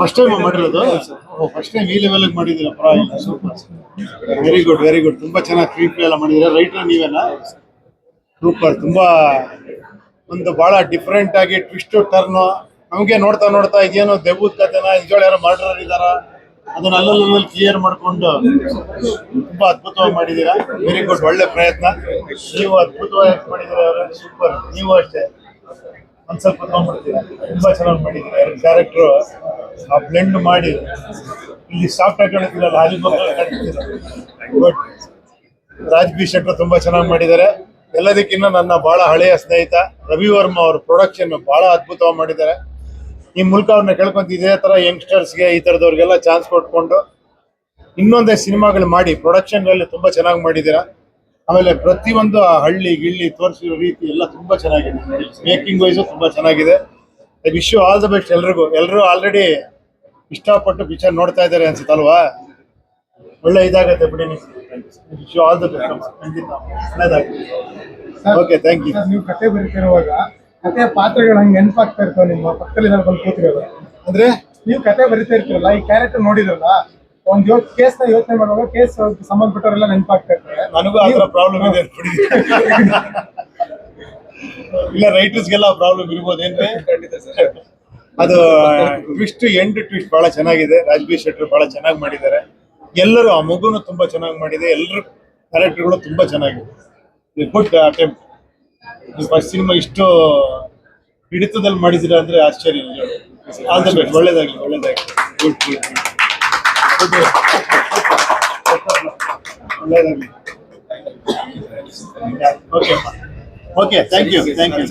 First time ಮಾಡಿರೋದು? First time ಈ level ಮಾಡಿದ್ದೀರಾ? ಪರವಾಗಿಲ್ಲ super very good very good ತುಂಬಾ ಚೆನ್ನಾಗಿ ಫ್ರೀ ಪ್ಲೇ ಎಲ್ಲ ಮಾಡಿದ್ದೀರಾ? ರೈಟರ್ ನೀವೇನಾ? ಸೂಪರ್ ತುಂಬಾ ಒಂದು ಬಹಳ ಡಿಫ್ರೆಂಟ್ ಆಗಿ ಟ್ವಿಸ್ಟ್ ಟರ್ನ್ ನಮಗೆ ನೋಡ್ತಾ ನೋಡ್ತಾ ಇದೇನೋ ದೆವ್ವದ ಕಥೆನ? ಇಜೋಳ ಯಾರೋ ಮರ್ಡರ್ ಇದಾರ ಅದನ್ನ ಅಲ್ಲಲ್ಲಿ ಕ್ಲಿಯರ್ ಮಾಡ್ಕೊಂಡು ತುಂಬಾ ಅದ್ಭುತವಾಗಿ ಮಾಡಿದೀರಾ ವೆರಿ ಗುಡ್ ಒಳ್ಳೆ ಪ್ರಯತ್ನ. ನೀವು ಅದ್ಭುತವಾಗಿ ಮಾಡಿದೀರ ಸೂಪರ್ ನೀವು ಅಷ್ಟೇ. ಒಂದ್ ಸ್ವಲ್ಪ ತಗೊಂಡ್ಬಿಡ್ತೀರಾ? ತುಂಬಾ ಚೆನ್ನಾಗಿ ಮಾಡಿದೀರ ಎರಡು ಕ್ಯಾರೆಕ್ಟರ್ ಆ ಬ್ಲೆಂಡ್ ಮಾಡಿ ಇಲ್ಲಿ ಸಾಫ್ಟ್ ಆಗಿ ಗುಡ್ ರಾಜ್ ಬಿ ಶೆಟ್ಟರ್ ತುಂಬಾ ಚೆನ್ನಾಗಿ ಮಾಡಿದ್ದಾರೆ. ಎಲ್ಲದಕ್ಕಿಂತ ನನ್ನ ಬಹಳ ಹಳೆಯ ಸ್ನೇಹಿತ ರವಿ ವರ್ಮ ಅವ್ರ ಪ್ರೊಡಕ್ಷನ್ ಬಹಳ ಅದ್ಭುತವಾಗಿ ಮಾಡಿದ್ದಾರೆ. ಈ ಮೂಲಕ ಅವ್ರನ್ನ ಕೇಳ್ಕೊಂತ ಇದೇ ತರ ಯಂಗ್ಸ್ಟರ್ಸ್ಗೆ ಈ ತರದವ್ರಿಗೆಲ್ಲ ಚಾನ್ಸ್ ಕೊಟ್ಕೊಂಡು ಇನ್ನೊಂದೇ ಸಿನಿಮಾಗಳು ಮಾಡಿ ಪ್ರೊಡಕ್ಷನ್ ಅಲ್ಲಿ ತುಂಬಾ ಚೆನ್ನಾಗಿ ಮಾಡಿದ್ದೀರಾ. ಆಮೇಲೆ ಪ್ರತಿಯೊಂದು ಒಂದು ಹಳ್ಳಿ ಗಿಳ್ಳಿ ತೋರಿಸಿರೋ ರೀತಿ ಎಲ್ಲ ತುಂಬಾ ಚೆನ್ನಾಗಿದೆ. ಮೇಕಿಂಗ್ ವೈಸು ತುಂಬಾ ಚೆನ್ನಾಗಿದೆ. I wish you all the best ಎಲ್ರಿಗೂ. ಎಲ್ಲರೂ ಆಲ್ರೆಡಿ ಇಷ್ಟಪಟ್ಟು ಪಿಕ್ಚರ್ ನೋಡ್ತಾ ಇದ್ದಾರೆ ಅನ್ಸುತ್ತಲ್ವಾ? ಒಳ್ಳೆ ಇದಾಗತ್ತೆ ಬಿಡಿ ಯು ಆಲ್ ದ ಬೆಸ್ಟ್ ಖಂಡಿತ. ಓಕೆ ಥ್ಯಾಂಕ್ ಯು ಸರ್, ನೀವು ಕತೆ ಬರೀತಿರುವಾಗ ಕಥೆಯ ಪಾತ್ರಗಳು ಹಂಗೆ ನೆನಪಾಗ್ತಾ ಇರ್ತಾವೆ ನಿಮ್ಮ ಪಕ್ಕದಲ್ಲಿ ನಾನು ಬಂದು ಕೂತಿರೋದು. ಅಂದ್ರೆ? ನೀವು ಕತೆ ಬರಿತಾ ಇರ್ತೀರಲ್ಲ ಈ ಕ್ಯಾರೆಕ್ಟರ್ ನೋಡಿದ್ರಲ್ಲ ಒಂದ್ ಯೋ ಕೇಸ್ನ ಯೋಚನೆ ಮಾಡುವಾಗ ಕೇಸ್ ಸಂಬಂಧಪಟ್ಟವರೆಲ್ಲ ನೆನಪಾಗ್ತಾ ಇರ್ತಾರೆ. ನನಗೂ ಆ ಪ್ರಾಬ್ಲಮ್ ಇದೆ ಇಲ್ಲ ರೈಟರ್ಸ್ಗೆಲ್ಲ ಪ್ರಾಬ್ಲಮ್ ಇರ್ಬೋದೇನ್ರಿ? ಅದು ಟ್ವಿಸ್ಟ್ ಎಂಡ್ ಟ್ವಿಸ್ಟ್ ಬಹಳ ಚೆನ್ನಾಗಿದೆ. ರಾಜ್ಬೀರ್ ಶೆಟ್ಟರ್ ಬಹಳ ಚೆನ್ನಾಗಿ ಮಾಡಿದ್ದಾರೆ. ಎಲ್ಲರೂ ಆ ಮಗುನು ತುಂಬಾ ಚೆನ್ನಾಗಿ ಮಾಡಿದೆ. ಎಲ್ಲರೂ ಕ್ಯಾರೆಕ್ಟರ್ಗಳು ತುಂಬಾ ಚೆನ್ನಾಗಿದೆ. ಗುಡ್ ಅಟೆಂಪ್ಟ್ ಫಸ್ಟ್ ಸಿನಿಮಾ ಇಷ್ಟು ಹಿಡಿತದಲ್ಲಿ ಮಾಡಿದಿರ ಅಂದ್ರೆ ಆಶ್ಚರ್ಯ. ಆಲ್ ದ ಬೆಸ್ಟ್ ಒಳ್ಳೇದಾಗ್ಲಿ ಒಳ್ಳೇದಾಗ್ಲಿ. ಗುಡ್ ಗುಡ್ ಒಳ್ಳೇದಾಗ್ಲಿ. Okay okay thank you thank you